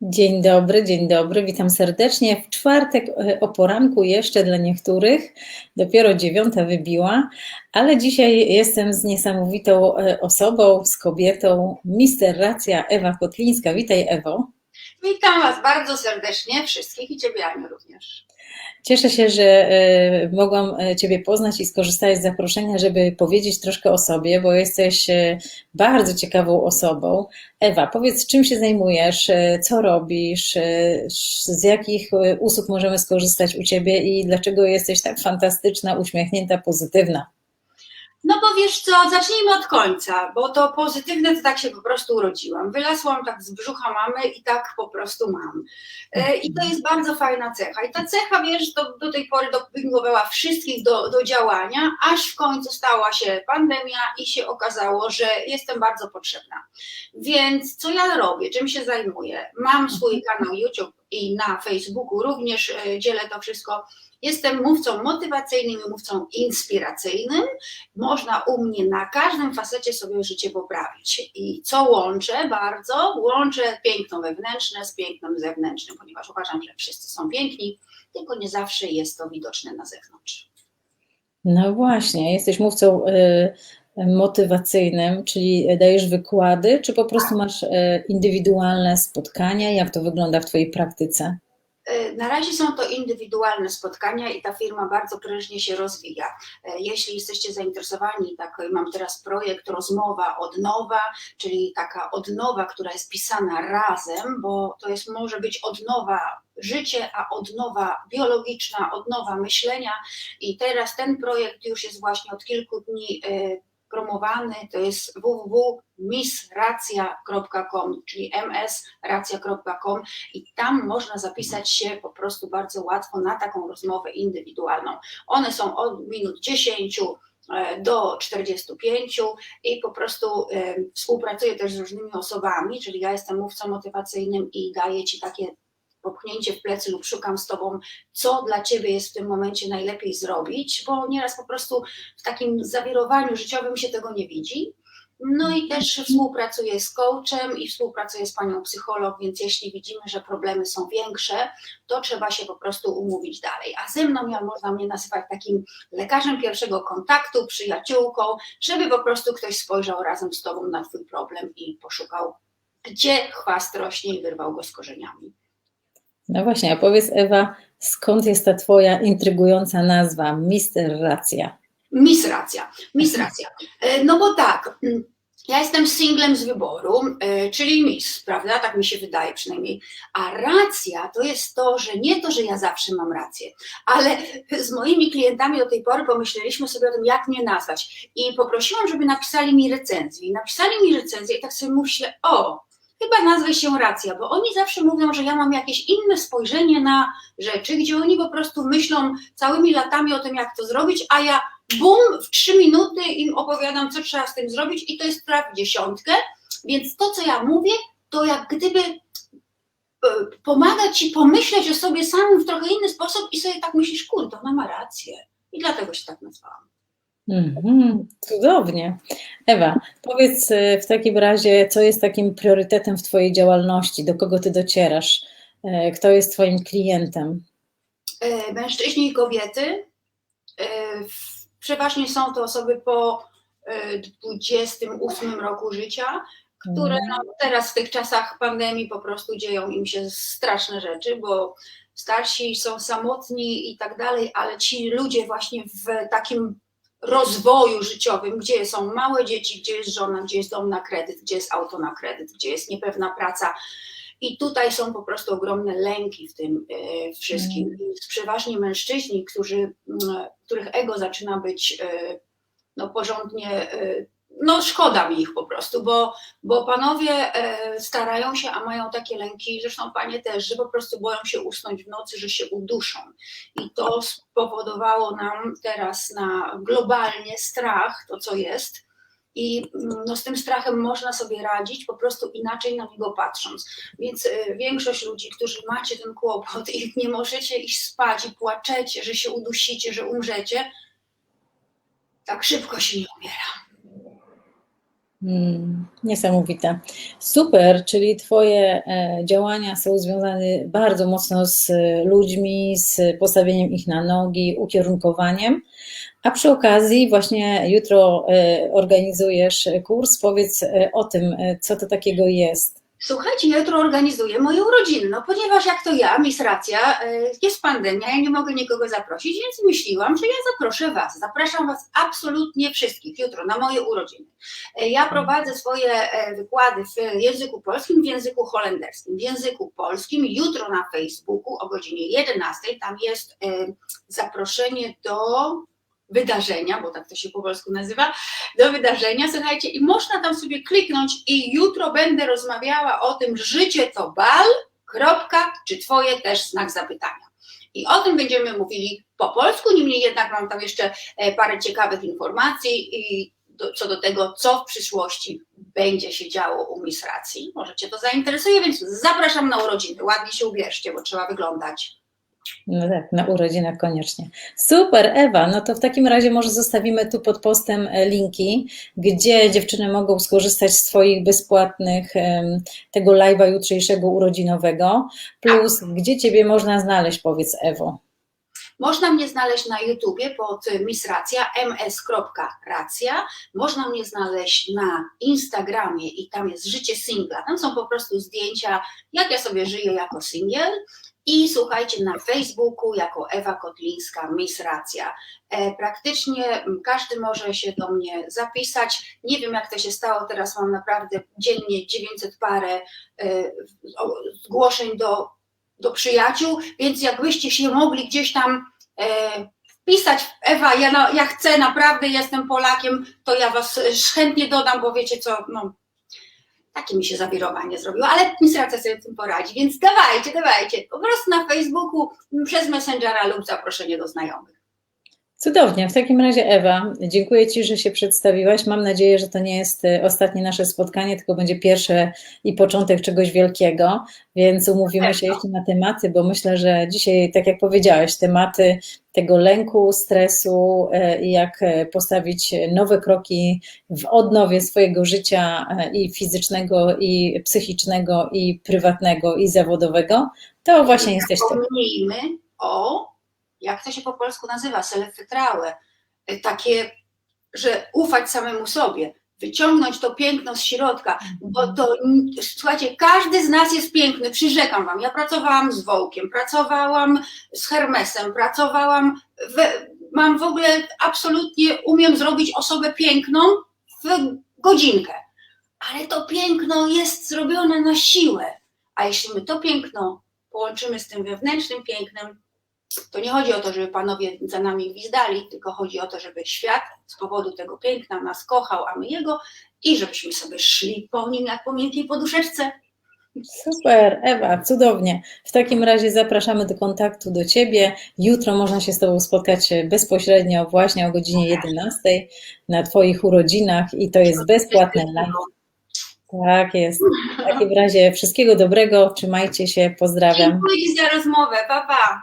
Dzień dobry, dzień dobry, witam serdecznie. W czwartek e, o poranku jeszcze dla niektórych, dopiero dziewiąta wybiła, ale dzisiaj jestem z niesamowitą e, osobą, z kobietą, mister Racja Ewa Kotlińska. Witaj Ewo. Witam Was bardzo serdecznie, wszystkich i Ciebie Aniu również. Cieszę się, że e, mogłam e, Ciebie poznać i skorzystać z zaproszenia, żeby powiedzieć troszkę o sobie, bo jesteś e, bardzo ciekawą osobą. Ewa, powiedz, czym się zajmujesz, co robisz, z jakich usług możemy skorzystać u Ciebie i dlaczego jesteś tak fantastyczna, uśmiechnięta, pozytywna. No bo wiesz co, zacznijmy od końca, bo to pozytywne to tak się po prostu urodziłam. Wylasłam tak z brzucha mamy i tak po prostu mam. E, I to jest bardzo fajna cecha. I ta cecha, wiesz, do, do tej pory dopingowała wszystkich do, do działania, aż w końcu stała się pandemia i się okazało, że jestem bardzo potrzebna. Więc co ja robię, czym się zajmuję? Mam swój kanał YouTube i na Facebooku również e, dzielę to wszystko Jestem mówcą motywacyjnym i mówcą inspiracyjnym. Można u mnie na każdym facecie sobie życie poprawić. I co łączę bardzo? Łączę piękno wewnętrzne z pięknem zewnętrznym, ponieważ uważam, że wszyscy są piękni, tylko nie zawsze jest to widoczne na zewnątrz. No właśnie, jesteś mówcą y, motywacyjnym, czyli dajesz wykłady, czy po prostu masz y, indywidualne spotkania? Jak to wygląda w Twojej praktyce? E, na razie są to indywidualne spotkania i ta firma bardzo prężnie się rozwija. E, jeśli jesteście zainteresowani, tak mam teraz projekt Rozmowa od nowa, czyli taka odnowa, która jest pisana razem, bo to jest może być odnowa życie, a odnowa biologiczna, odnowa myślenia. I teraz ten projekt już jest właśnie od kilku dni e, promowany, to jest www.missracja.com, czyli msracja.com i tam można zapisać się po prostu bardzo łatwo na taką rozmowę indywidualną. One są od minut 10 e, do 45 i po prostu e, współpracuję też z różnymi osobami, czyli ja jestem mówcą motywacyjnym i daję Ci takie popchnięcie w plecy lub szukam z tobą, co dla ciebie jest w tym momencie najlepiej zrobić, bo nieraz po prostu w takim zawirowaniu życiowym się tego nie widzi. No i też współpracuję z coachem i współpracuję z panią psycholog, więc jeśli widzimy, że problemy są większe, to trzeba się po prostu umówić dalej. A ze mną ja można mnie nazywać takim lekarzem pierwszego kontaktu, przyjaciółką, żeby po prostu ktoś spojrzał razem z tobą na twój problem i poszukał, gdzie chwast rośnie i wyrwał go z korzeniami. No właśnie, a powiedz Ewa, skąd jest ta twoja intrygująca nazwa Mister Racja? Miss Racja, Miss Racja. E, no bo tak, mm, ja jestem singlem z wyboru, e, czyli Miss, prawda? Tak mi się wydaje przynajmniej. A racja to jest to, że nie to, że ja zawsze mam rację, ale z moimi klientami do tej pory pomyśleliśmy sobie o tym, jak mnie nazwać. I poprosiłam, żeby napisali mi recenzję. I napisali mi recenzję i tak sobie myślę, o, chyba nazwę się racja, bo oni zawsze mówią, że ja mam jakieś inne spojrzenie na rzeczy, gdzie oni po prostu myślą całymi latami o tym, jak to zrobić, a ja bum, w trzy minuty im opowiadam, co trzeba z tym zrobić i to jest traf dziesiątkę, więc to, co ja mówię, to jak gdyby e, pomaga ci pomyśleć o sobie samym w trochę inny sposób i sobie tak myślisz, kurde, ona ma rację. I dlatego się tak nazwałam. Mhm, cudownie. Ewa, powiedz e, w takim razie, co jest takim priorytetem w Twojej działalności, do kogo Ty docierasz, e, kto jest Twoim klientem? E, mężczyźni i kobiety. Przeważnie są to osoby po 28 roku życia, które mhm. no, teraz w tych czasach pandemii po prostu dzieją im się straszne rzeczy, bo starsi są samotni i tak dalej, ale ci ludzie właśnie w takim rozwoju życiowym, gdzie są małe dzieci, gdzie jest żona, gdzie jest dom na kredyt, gdzie jest auto na kredyt, gdzie jest niepewna praca. I tutaj są po prostu ogromne lęki w tym e, wszystkim. Mm. Przeważnie mężczyźni, którzy, których ego zaczyna być e, no, porządnie e, no szkoda mi ich po prostu, bo, bo panowie e, starają się, a mają takie lęki, zresztą panie też, że po prostu boją się usnąć w nocy, że się uduszą. I to spowodowało nam teraz na globalnie strach, to co jest. I no, z tym strachem można sobie radzić, po prostu inaczej na niego patrząc. Więc y, większość ludzi, którzy macie ten kłopot i nie możecie iść spać i płaczecie, że się udusicie, że umrzecie, tak szybko się nie umiera Mm, niesamowite. Super, czyli Twoje e, działania są związane bardzo mocno z e, ludźmi, z postawieniem ich na nogi, ukierunkowaniem. A przy okazji, właśnie jutro e, organizujesz kurs. Powiedz o tym, co to takiego jest. Słuchajcie, jutro organizuję moje urodziny, no ponieważ jak to ja, Miss Racja, y, jest pandemia, ja nie mogę nikogo zaprosić, więc myśliłam, że ja zaproszę Was. Zapraszam Was absolutnie wszystkich jutro na moje urodziny. Y, Ja prowadzę swoje e, wykłady w języku polskim, w języku holenderskim. W języku polskim jutro na Facebooku o godzinie 11 tam jest zaproszenie do wydarzenia, bo tak to się po polsku nazywa, do wydarzenia, słuchajcie, i można tam sobie kliknąć i jutro będę rozmawiała o tym, życie to bal, kropka, czy twoje też znak zapytania. I o tym będziemy mówili po polsku, niemniej jednak mam tam jeszcze e, parę ciekawych informacji i do, co do tego, co w przyszłości będzie się działo u Miss Racji. Może Cię to zainteresuje, więc zapraszam na urodziny. Ładnie się ubierzcie, bo trzeba wyglądać. No tak, na urodzinach koniecznie. Super, Ewa. No to w takim razie może zostawimy tu pod postem e, linki, gdzie dziewczyny mogą skorzystać z Twoich bezpłatnych tego live'a jutrzejszego urodzinowego, plus gdzie Ciebie można znaleźć, powiedz Ewo. Można mnie znaleźć na YouTubie pod Miss Racja, ms.racja. Można mnie znaleźć na Instagramie i tam jest życie singla. Tam są po prostu zdjęcia, jak ja sobie żyję jako singiel. I słuchajcie, na Facebooku jako Ewa Kotlińska, Miss Racja. E, praktycznie każdy może się do mnie zapisać. Nie wiem, jak to się stało, teraz mam naprawdę dziennie 900 parę e, zgłoszeń do, do przyjaciół, więc jakbyście się mogli gdzieś tam e, wpisać, Ewa, ja, na, ja chcę, naprawdę jestem Polakiem, to ja was chętnie dodam, bo wiecie co, no, takie mi się zawirowanie zrobiło, ale Miss Racja sobie w tym poradzi, więc dawajcie, dawajcie, po prostu na Facebooku, przez Messengera lub zaproszenie do znajomych. Cudownie. W takim razie, Ewa, dziękuję Ci, że się przedstawiłaś. Mam nadzieję, że to nie jest e, ostatnie nasze spotkanie, tylko będzie pierwsze i początek czegoś wielkiego, więc umówimy się jeszcze na tematy, bo myślę, że dzisiaj, tak jak powiedziałeś, tematy tego lęku, stresu e, i jak e, postawić nowe kroki w odnowie swojego życia i fizycznego, i psychicznego, i prywatnego, i zawodowego, to właśnie jesteś Ty. Zapomnijmy o, jak to się po polsku nazywa, self-wytrałe, takie, że ufać samemu sobie, wyciągnąć to piękno z środka, bo to, słuchajcie, każdy z nas jest piękny, przyrzekam wam, ja pracowałam z Wołkiem, pracowałam z Hermesem, pracowałam, mam w ogóle absolutnie, umiem zrobić osobę piękną w godzinkę, ale to piękno jest zrobione na siłę, a jeśli my to piękno połączymy z tym wewnętrznym pięknem, to nie chodzi o to, żeby panowie za nami gwizdali, tylko chodzi o to, żeby świat z powodu tego piękna nas kochał, a my jego i żebyśmy sobie szli po nim jak po miękkiej poduszeczce. Super, Ewa, cudownie. W takim razie zapraszamy do kontaktu do Ciebie. Jutro można się z Tobą spotkać bezpośrednio właśnie o godzinie 11 na Twoich urodzinach i to jest bezpłatne live. Tak jest. W takim razie wszystkiego dobrego, trzymajcie się, pozdrawiam. Dziękuję za rozmowę, pa pa!